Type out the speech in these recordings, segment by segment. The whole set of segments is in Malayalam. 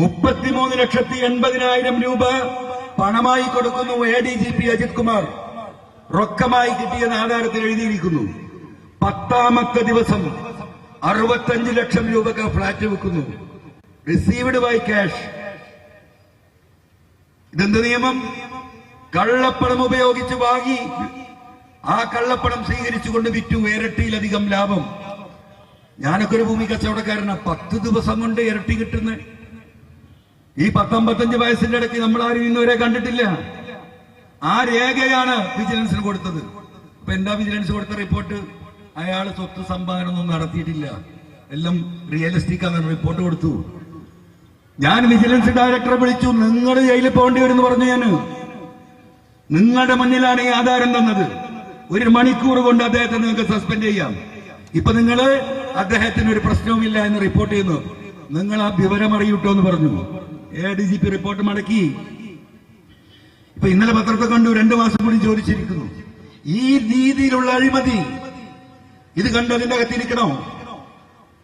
മുപ്പത്തിമൂന്ന് ലക്ഷത്തി എൺപതിനായിരം രൂപ പണമായി കൊടുക്കുന്നു A D G P Ajith Kumar. റൊക്കമായി കിട്ടിയെന്ന് ആധാരത്തിൽ എഴുതിയിരിക്കുന്നു. പത്താമത്തെ ദിവസം അറുപത്തഞ്ച് ലക്ഷം രൂപക്ക് ഫ്ളാറ്റ് വെക്കുന്നു റിസീവ്ഡ് ബൈ ക്യാഷ് ഇതെന്ത് നിയമം? കള്ളപ്പണം ഉപയോഗിച്ച് വാങ്ങി ആ കള്ളപ്പണം സ്വീകരിച്ചുകൊണ്ട് വിറ്റു ഇരട്ടിയിലധികം ലാഭം. ഞാനൊക്കെ ഒരു ഭൂമി കച്ചവടക്കാരനാണ് പത്ത് ദിവസം കൊണ്ട് ഇരട്ടി കിട്ടുന്ന. ഈ പത്തൊമ്പത്തഞ്ച് വയസ്സിന്റെ ഇടയ്ക്ക് നമ്മൾ ആരും ഇന്നുവരെ കണ്ടിട്ടില്ല. ആ രേഖയാണ് വിജിലൻസിന് കൊടുത്തത്. ഇപ്പൊ എന്താ വിജിലൻസ് കൊടുത്ത റിപ്പോർട്ട് അയാൾ സ്വത്ത് സമ്പാദനമൊന്നും നടത്തിയിട്ടില്ല. എല്ലാം റിയലിസ്റ്റിക് ആണ് റിപ്പോർട്ട് കൊടുത്തു. ഞാൻ വിജിലൻസ് ഡയറക്ടറെ വിളിച്ചു. നിങ്ങൾ ജയിലിൽ പോകേണ്ടി വരും പറഞ്ഞു ഞാൻ. നിങ്ങളുടെ മുന്നിലാണ് ഈ ആധാരം തന്നത്. ഒരു മണിക്കൂർ കൊണ്ട് അദ്ദേഹത്തെ നിങ്ങൾക്ക് സസ്പെൻഡ് ചെയ്യാം. ഇപ്പൊ നിങ്ങൾ അദ്ദേഹത്തിന് ഒരു പ്രശ്നവുമില്ല എന്ന് റിപ്പോർട്ട് ചെയ്യുന്നു. നിങ്ങൾ ആ വിവരം അറിയൂട്ടോ എന്ന് പറഞ്ഞു. A D G P report മടക്കി. ഇപ്പൊ ഇന്നലെ പത്രത്തെ കണ്ടു രണ്ടു മാസം കൂടി ചോദിച്ചിരിക്കുന്നു. ഈ രീതിയിലുള്ള അഴിമതി ഇത് കണ്ടു അതിന്റെ അകത്തിരിക്കണോ?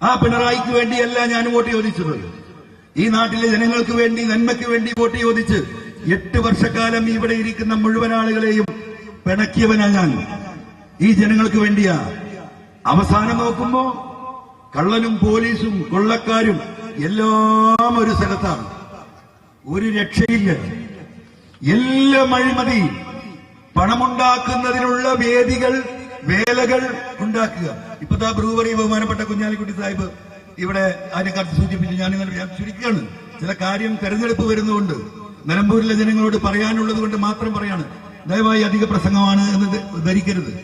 ആ പിണറായിക്ക് വേണ്ടിയല്ല ഞാൻ വോട്ട് ചോദിച്ചത്. ഈ നാട്ടിലെ ജനങ്ങൾക്ക് വേണ്ടി നന്മയ്ക്ക് വേണ്ടി വോട്ട് ചോദിച്ച് എട്ട് വർഷക്കാലം ഇവിടെ ഇരിക്കുന്ന മുഴുവൻ ആളുകളെയും പിണക്കിയവനാ ഞാൻ. ഈ ജനങ്ങൾക്ക് വേണ്ടിയാ. അവസാനം നോക്കുമ്പോ കള്ളനും പോലീസും കൊള്ളക്കാരും എല്ലാം ഒരു സ്ഥലത്താണ്. ഒരു രക്ഷയില്ല. എല്ലാം അഴിമതി. പണമുണ്ടാക്കുന്നതിനുള്ള വേദികൾ വേലകൾ ഉണ്ടാക്കുക. ഇപ്പത്തെ ബ്രൂവറി ബഹുമാനപ്പെട്ട കുഞ്ഞാലിക്കുട്ടി സാഹിബ് ഇവിടെ അതിനെക്കുറിച്ച് സൂചിപ്പിച്ചു. ഞാൻ ഞാൻ ചുരുക്കുകയാണ്. ചില കാര്യം തെരഞ്ഞെടുപ്പ് വരുന്നതുകൊണ്ട് നിലമ്പൂരിലെ ജനങ്ങളോട് പറയാനുള്ളത് കൊണ്ട് മാത്രം പറയാണ്. ദയവായി അധിക പ്രസംഗമാണ് എന്ന് ധരിക്കരുത്.